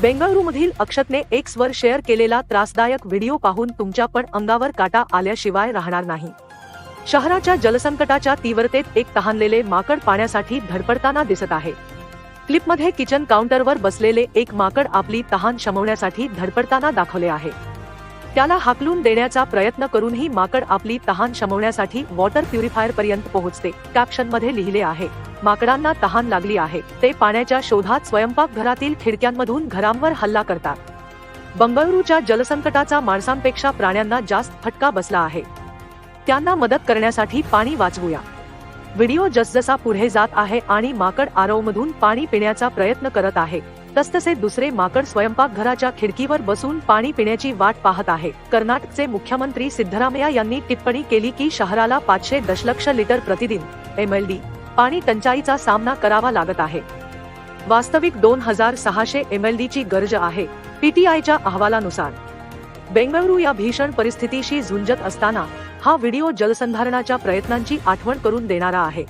बेंगळुरूमधील अक्षतने x वर share केलेला त्रासदायक व्हिडिओ पाहून तुमच्या पण अंगावर काटा आल्याशिवाय राहणार नाही. शहराच्या जलसंकटाच्या तीव्रतेत एक तहानलेले माकड पाण्यासाठी धडपडताना दिसत आहे. क्लिपमध्ये किचन काउंटरवर बसलेले एक माकड आपली तहान शमवण्यासाठी धडपडताना दाखवले आहे. त्याला हाकलून देण्याचा प्रयत्न करूनही माकड आपली तहान शमवण्यासाठी वॉटर प्युरिफायर पर्यंत पोहोचते. कॅप्शनमध्ये लिहिले आहे माकडांना तहान लागली आहे. ते पाण्याच्या शोधात स्वयंपाकघरातील खिडक्यांमधून घरांवर हल्ला करतात. बंगळुरूच्या जलसंकटाचा माणसांपेक्षा प्राण्यांना जास्त फटका बसला आहे. त्यांना मदत करण्यासाठी पाणी वाचवूया. व्हिडिओ जसजसा पुढे जात आहे आणि माकड आरवमधून पाणी पिण्याचा प्रयत्न करत आहे. तसतसे दुसरे माकड स्वयंपाकघराच्या खिडकीवर बसून पाणी पिण्याची वाट पाहत आहे. कर्नाटकचे मुख्यमंत्री सिद्धरामय्या यांनी टिप्पणी केली की शहराला पाचशे दशलक्ष लिटर प्रतिदिन एम एल डी पाणी टंचाईचा सामना करावा लागत आहे. वास्तविक दोन हजार सहाशे एम एल ची गरज आहे पीटीआयच्या अहवालानुसार. बेंगळुरू या भीषण परिस्थितीशी झुंजत असताना हा व्हिडिओ जलसंधारणाच्या प्रयत्नांची आठवण करून देणारा आहे.